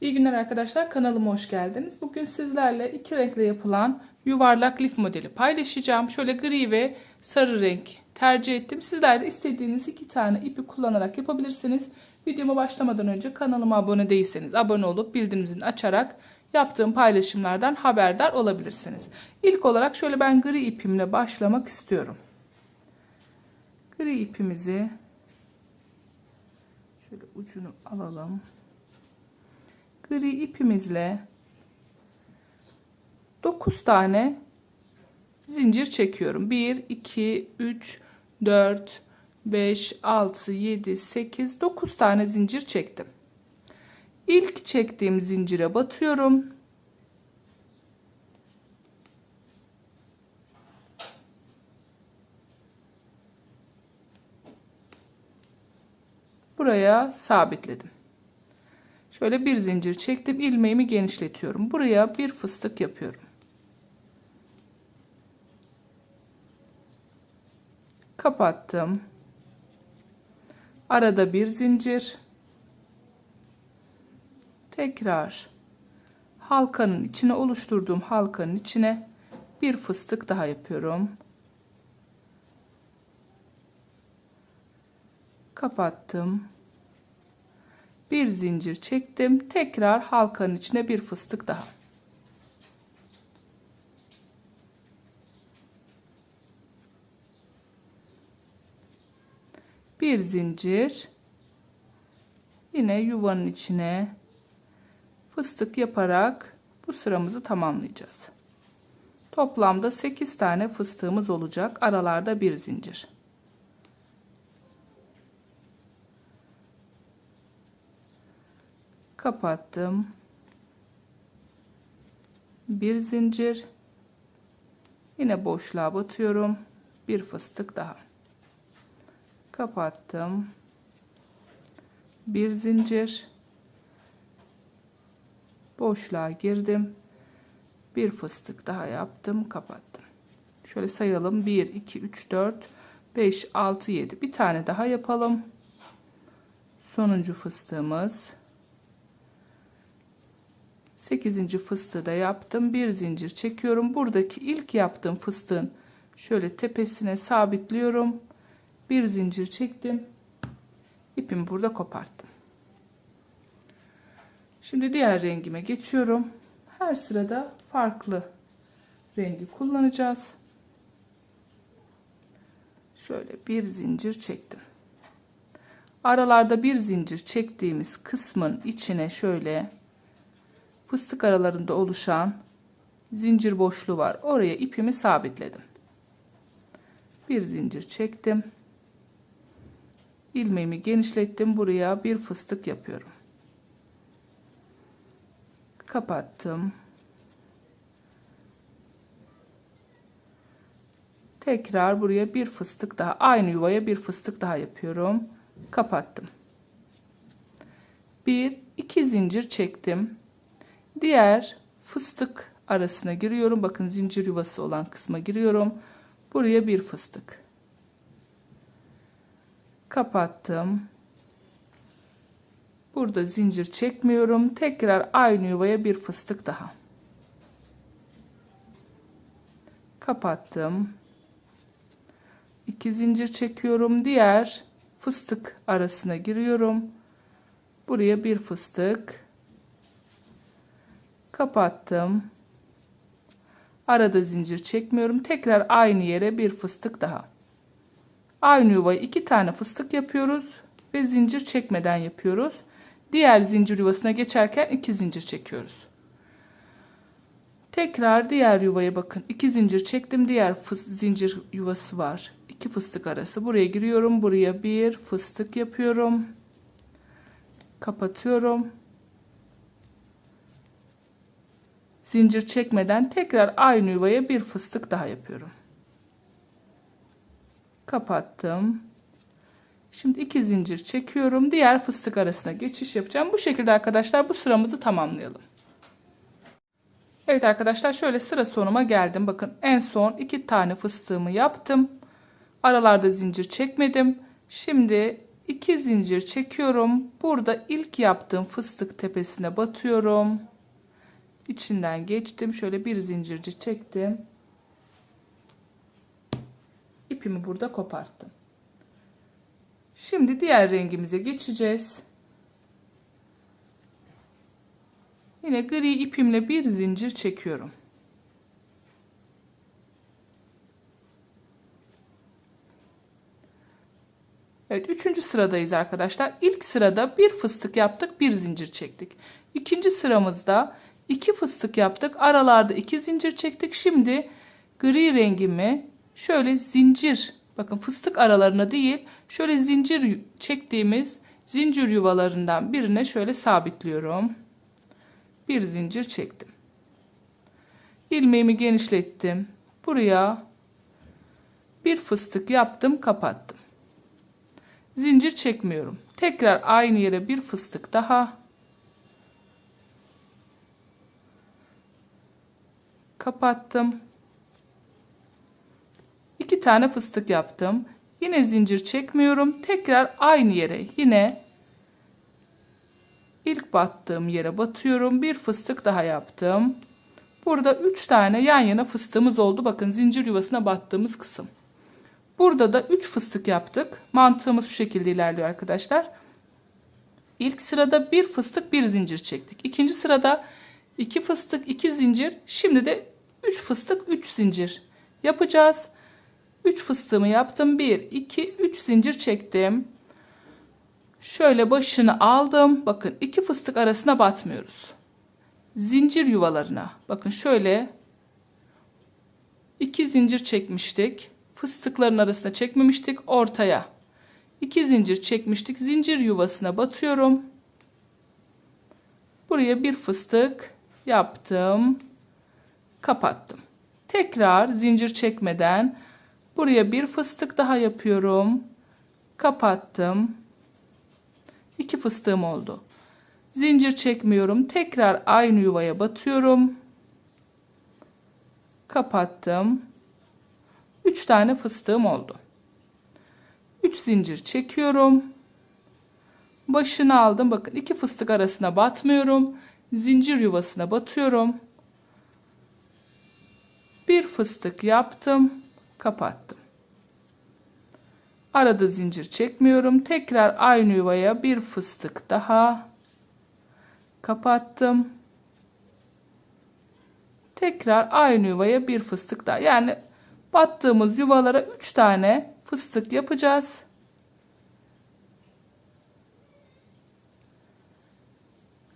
İyi günler arkadaşlar kanalıma hoş geldiniz. Bugün sizlerle iki renkle yapılan yuvarlak lif modeli paylaşacağım. Şöyle gri ve sarı renk tercih ettim. Sizler de istediğiniz iki tane ipi kullanarak yapabilirsiniz. Videoma başlamadan önce kanalıma abone değilseniz abone olup bildirimini açarak yaptığım paylaşımlardan haberdar olabilirsiniz. İlk olarak şöyle ben gri ipimle başlamak istiyorum. Gri ipimizi şöyle ucunu alalım gri ipimizle 9 tane zincir çekiyorum. 1 2 3 4 5 6 7 8 9 tane zincir çektim. İlk çektiğim zincire batıyorum. Buraya sabitledim. Şöyle bir zincir çektim. ilmeğimi genişletiyorum. Buraya bir fıstık yapıyorum. Kapattım. Arada bir zincir. Tekrar halkanın içine oluşturduğum halkanın içine bir fıstık daha yapıyorum. Kapattım bir zincir çektim. Tekrar halkanın içine bir fıstık daha. Bir zincir. Yine yuvanın içine fıstık yaparak bu sıramızı tamamlayacağız. Toplamda 8 tane fıstığımız olacak. Aralarda bir zincir kapattım. Bir zincir. Yine boşluğa batıyorum. Bir fıstık daha. Kapattım. Bir zincir. Boşluğa girdim. Bir fıstık daha yaptım. Kapattım. Şöyle sayalım. 1 2 3 4 5 6 7 bir tane daha yapalım. Sonuncu fıstığımız 8. fıstığı da yaptım. Bir zincir çekiyorum. Buradaki ilk yaptığım fıstığın şöyle tepesine sabitliyorum. Bir zincir çektim. İpimi burada koparttım. Şimdi diğer rengime geçiyorum. Her sırada farklı rengi kullanacağız. Şöyle bir zincir çektim. Aralarda bir zincir çektiğimiz kısmın içine şöyle fıstık aralarında oluşan zincir boşluğu var. Oraya ipimi sabitledim. Bir zincir çektim. ilmeğimi genişlettim. Buraya bir fıstık yapıyorum. Kapattım. Tekrar buraya bir fıstık daha aynı yuvaya bir fıstık daha yapıyorum. Kapattım. Bir iki zincir çektim diğer fıstık arasına giriyorum. Bakın zincir yuvası olan kısma giriyorum. Buraya bir fıstık. Kapattım. Burada zincir çekmiyorum. Tekrar aynı yuvaya bir fıstık daha. Kapattım. İki zincir çekiyorum. Diğer fıstık arasına giriyorum. Buraya bir fıstık kapattım. Arada zincir çekmiyorum. Tekrar aynı yere bir fıstık daha. Aynı yuvaya iki tane fıstık yapıyoruz ve zincir çekmeden yapıyoruz. Diğer zincir yuvasına geçerken iki zincir çekiyoruz. Tekrar diğer yuvaya bakın. İki zincir çektim. Diğer zincir yuvası var. İki fıstık arası. Buraya giriyorum. Buraya bir fıstık yapıyorum. Kapatıyorum zincir çekmeden tekrar aynı yuvaya bir fıstık daha yapıyorum. Kapattım. Şimdi iki zincir çekiyorum. Diğer fıstık arasına geçiş yapacağım. Bu şekilde arkadaşlar bu sıramızı tamamlayalım. Evet arkadaşlar şöyle sıra sonuma geldim. Bakın en son iki tane fıstığımı yaptım. Aralarda zincir çekmedim. Şimdi 2 zincir çekiyorum. Burada ilk yaptığım fıstık tepesine batıyorum. İçinden geçtim. Şöyle bir zincirci çektim. İpimi burada koparttım. Şimdi diğer rengimize geçeceğiz. Yine gri ipimle bir zincir çekiyorum. Evet, üçüncü sıradayız arkadaşlar. İlk sırada bir fıstık yaptık, bir zincir çektik. İkinci sıramızda iki fıstık yaptık, aralarda iki zincir çektik. Şimdi gri rengimi şöyle zincir, bakın fıstık aralarına değil, şöyle zincir çektiğimiz zincir yuvalarından birine şöyle sabitliyorum. Bir zincir çektim. İlmeğimi genişlettim. Buraya bir fıstık yaptım, kapattım zincir çekmiyorum. Tekrar aynı yere bir fıstık daha. Kapattım. İki tane fıstık yaptım. Yine zincir çekmiyorum. Tekrar aynı yere yine ilk battığım yere batıyorum. Bir fıstık daha yaptım. Burada üç tane yan yana fıstığımız oldu. Bakın zincir yuvasına battığımız kısım. Burada da 3 fıstık yaptık. Mantığımız şu şekilde ilerliyor arkadaşlar. İlk sırada bir fıstık bir zincir çektik. İkinci sırada 2 fıstık 2 zincir. Şimdi de 3 fıstık 3 zincir yapacağız. 3 fıstığımı yaptım. 1 2 3 zincir çektim. Şöyle başını aldım. Bakın iki fıstık arasına batmıyoruz. Zincir yuvalarına. Bakın şöyle iki zincir çekmiştik fıstıkların arasına çekmemiştik ortaya iki zincir çekmiştik zincir yuvasına batıyorum buraya bir fıstık yaptım kapattım tekrar zincir çekmeden buraya bir fıstık daha yapıyorum kapattım iki fıstığım oldu zincir çekmiyorum tekrar aynı yuvaya batıyorum kapattım 3 tane fıstığım oldu. 3 zincir çekiyorum. Başını aldım. Bakın iki fıstık arasına batmıyorum. Zincir yuvasına batıyorum. Bir fıstık yaptım. Kapattım. Arada zincir çekmiyorum. Tekrar aynı yuvaya bir fıstık daha kapattım. Tekrar aynı yuvaya bir fıstık daha. Yani battığımız yuvalara 3 tane fıstık yapacağız.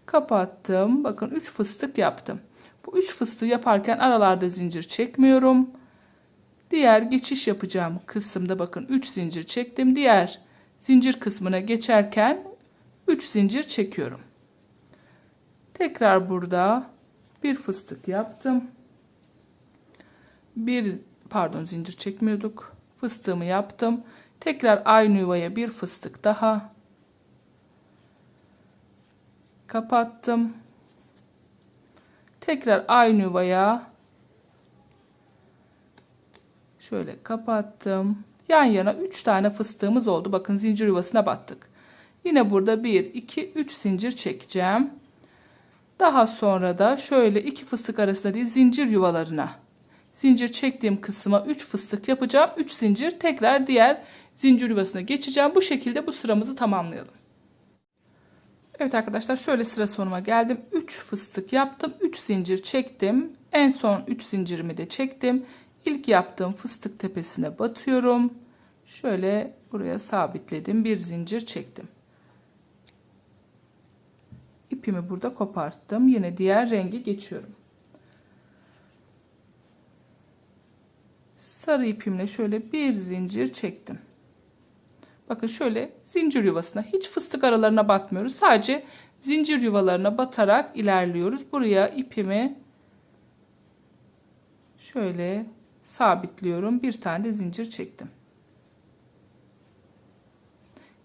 Kapattım. Bakın 3 fıstık yaptım. Bu 3 fıstığı yaparken aralarda zincir çekmiyorum. Diğer geçiş yapacağım kısımda bakın 3 zincir çektim. Diğer zincir kısmına geçerken 3 zincir çekiyorum. Tekrar burada bir fıstık yaptım. Bir pardon zincir çekmiyorduk. Fıstığımı yaptım. Tekrar aynı yuvaya bir fıstık daha. Kapattım. Tekrar aynı yuvaya şöyle kapattım. Yan yana 3 tane fıstığımız oldu. Bakın zincir yuvasına battık. Yine burada 1 2 3 zincir çekeceğim. Daha sonra da şöyle iki fıstık arasında değil zincir yuvalarına zincir çektiğim kısma 3 fıstık yapacağım. 3 zincir tekrar diğer zincir yuvasına geçeceğim. Bu şekilde bu sıramızı tamamlayalım. Evet arkadaşlar şöyle sıra sonuma geldim. 3 fıstık yaptım. 3 zincir çektim. En son 3 zincirimi de çektim. İlk yaptığım fıstık tepesine batıyorum. Şöyle buraya sabitledim. Bir zincir çektim. İpimi burada koparttım. Yine diğer rengi geçiyorum. sarı ipimle şöyle bir zincir çektim. Bakın şöyle zincir yuvasına hiç fıstık aralarına batmıyoruz. Sadece zincir yuvalarına batarak ilerliyoruz. Buraya ipimi şöyle sabitliyorum. Bir tane de zincir çektim.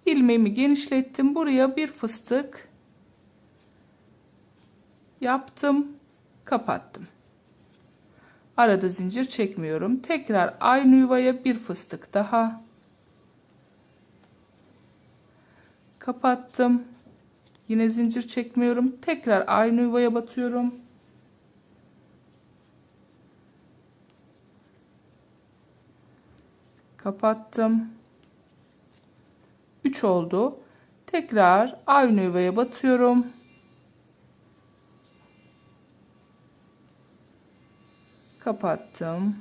ilmeğimi genişlettim. Buraya bir fıstık yaptım. Kapattım. Arada zincir çekmiyorum. Tekrar aynı yuvaya bir fıstık daha. Kapattım. Yine zincir çekmiyorum. Tekrar aynı yuvaya batıyorum. Kapattım. 3 oldu. Tekrar aynı yuvaya batıyorum. Kapattım.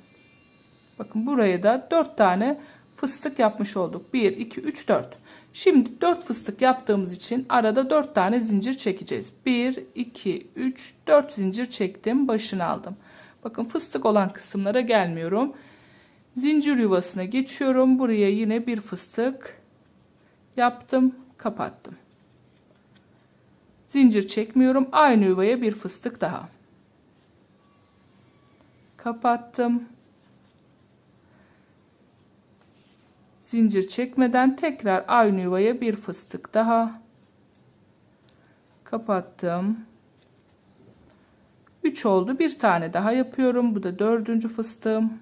Bakın buraya da 4 tane fıstık yapmış olduk. 1, 2, 3, 4. Şimdi 4 fıstık yaptığımız için arada 4 tane zincir çekeceğiz. 1, 2, 3, 4 zincir çektim. Başını aldım. Bakın fıstık olan kısımlara gelmiyorum. Zincir yuvasına geçiyorum. Buraya yine bir fıstık yaptım. Kapattım. Zincir çekmiyorum. Aynı yuvaya bir fıstık daha. Kapattım. Zincir çekmeden tekrar aynı yuvaya bir fıstık daha. Kapattım. 3 oldu. Bir tane daha yapıyorum. Bu da dördüncü fıstığım.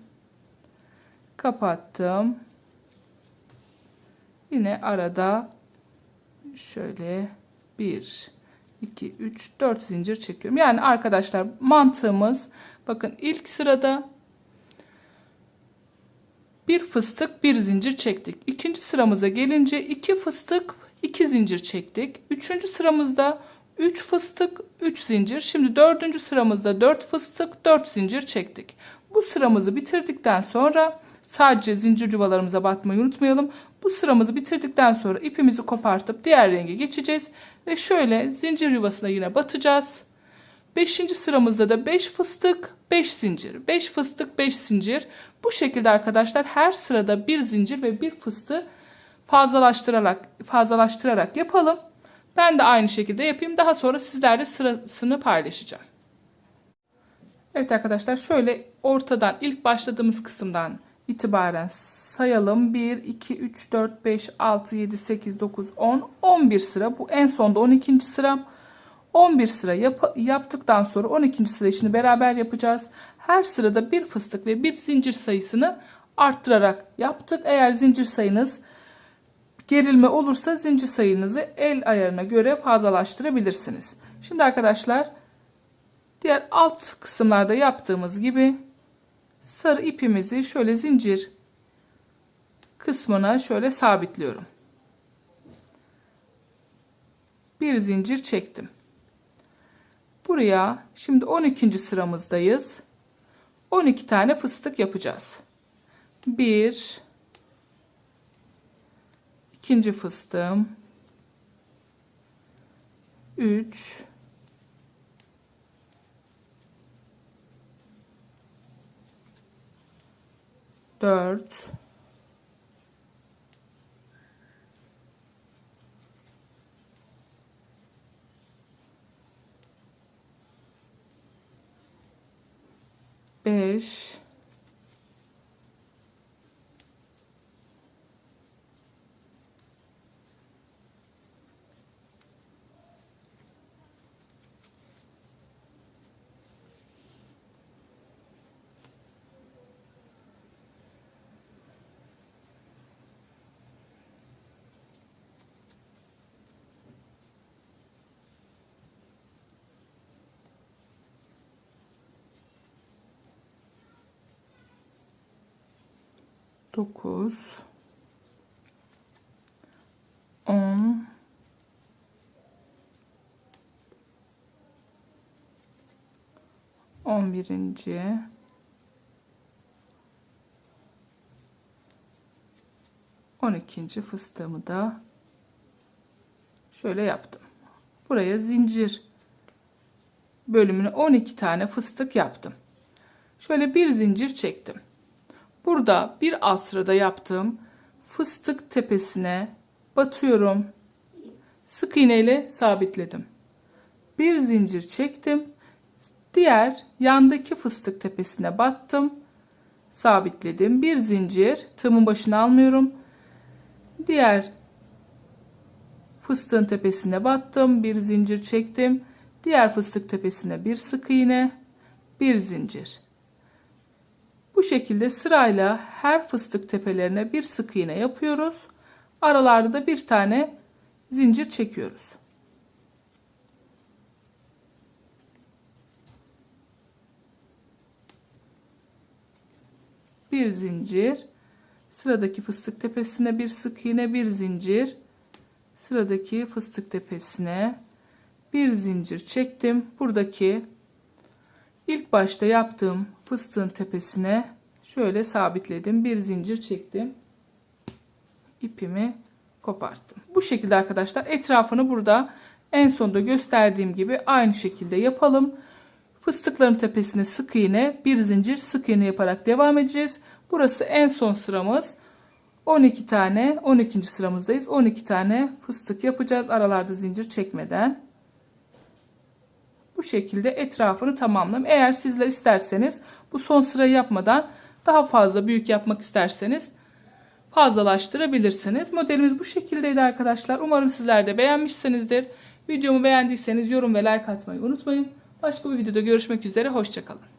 Kapattım. Yine arada şöyle 1 2 3 4 zincir çekiyorum. Yani arkadaşlar mantığımız bakın ilk sırada bir fıstık bir zincir çektik. İkinci sıramıza gelince iki fıstık iki zincir çektik. Üçüncü sıramızda 3 fıstık 3 zincir. Şimdi dördüncü sıramızda 4 fıstık 4 zincir çektik. Bu sıramızı bitirdikten sonra sadece zincir yuvalarımıza batmayı unutmayalım. Bu sıramızı bitirdikten sonra ipimizi kopartıp diğer renge geçeceğiz. Ve şöyle zincir yuvasına yine batacağız. 5. sıramızda da 5 fıstık 5 zincir. 5 fıstık 5 zincir. Bu şekilde arkadaşlar her sırada bir zincir ve bir fıstığı fazlalaştırarak fazlalaştırarak yapalım. Ben de aynı şekilde yapayım. Daha sonra sizlerle sırasını paylaşacağım. Evet arkadaşlar şöyle ortadan ilk başladığımız kısımdan itibaren sayalım. 1, 2, 3, 4, 5, 6, 7, 8, 9, 10, 11 sıra. Bu en sonda 12. sıram. 11 sıra yap yaptıktan sonra 12. sıra işini beraber yapacağız. Her sırada bir fıstık ve bir zincir sayısını arttırarak yaptık. Eğer zincir sayınız gerilme olursa zincir sayınızı el ayarına göre fazlalaştırabilirsiniz. Şimdi arkadaşlar diğer alt kısımlarda yaptığımız gibi sarı ipimizi şöyle zincir kısmına şöyle sabitliyorum. Bir zincir çektim. Buraya şimdi 12. sıramızdayız. 12 tane fıstık yapacağız. 1 ikinci fıstığım 3 4 5 9 10 11. On ikinci fıstığımı da şöyle yaptım. Buraya zincir bölümüne 12 tane fıstık yaptım. Şöyle bir zincir çektim. Burada bir alt sırada yaptığım fıstık tepesine batıyorum. Sık iğne ile sabitledim. Bir zincir çektim. Diğer yandaki fıstık tepesine battım. Sabitledim. Bir zincir tığımın başına almıyorum. Diğer fıstığın tepesine battım. Bir zincir çektim. Diğer fıstık tepesine bir sık iğne, bir zincir. Bu şekilde sırayla her fıstık tepelerine bir sık iğne yapıyoruz. Aralarda da bir tane zincir çekiyoruz. Bir zincir, sıradaki fıstık tepesine bir sık iğne, bir zincir, sıradaki fıstık tepesine bir zincir çektim. Buradaki ilk başta yaptığım fıstığın tepesine şöyle sabitledim. Bir zincir çektim. ipimi koparttım. Bu şekilde arkadaşlar etrafını burada en sonda gösterdiğim gibi aynı şekilde yapalım. Fıstıkların tepesine sık iğne, bir zincir sık iğne yaparak devam edeceğiz. Burası en son sıramız. 12 tane 12. sıramızdayız. 12 tane fıstık yapacağız aralarda zincir çekmeden. Bu şekilde etrafını tamamlam. Eğer sizler isterseniz bu son sırayı yapmadan daha fazla büyük yapmak isterseniz fazlalaştırabilirsiniz. Modelimiz bu şekildeydi arkadaşlar. Umarım sizler de beğenmişsinizdir. Videomu beğendiyseniz yorum ve like atmayı unutmayın. Başka bir videoda görüşmek üzere. Hoşçakalın.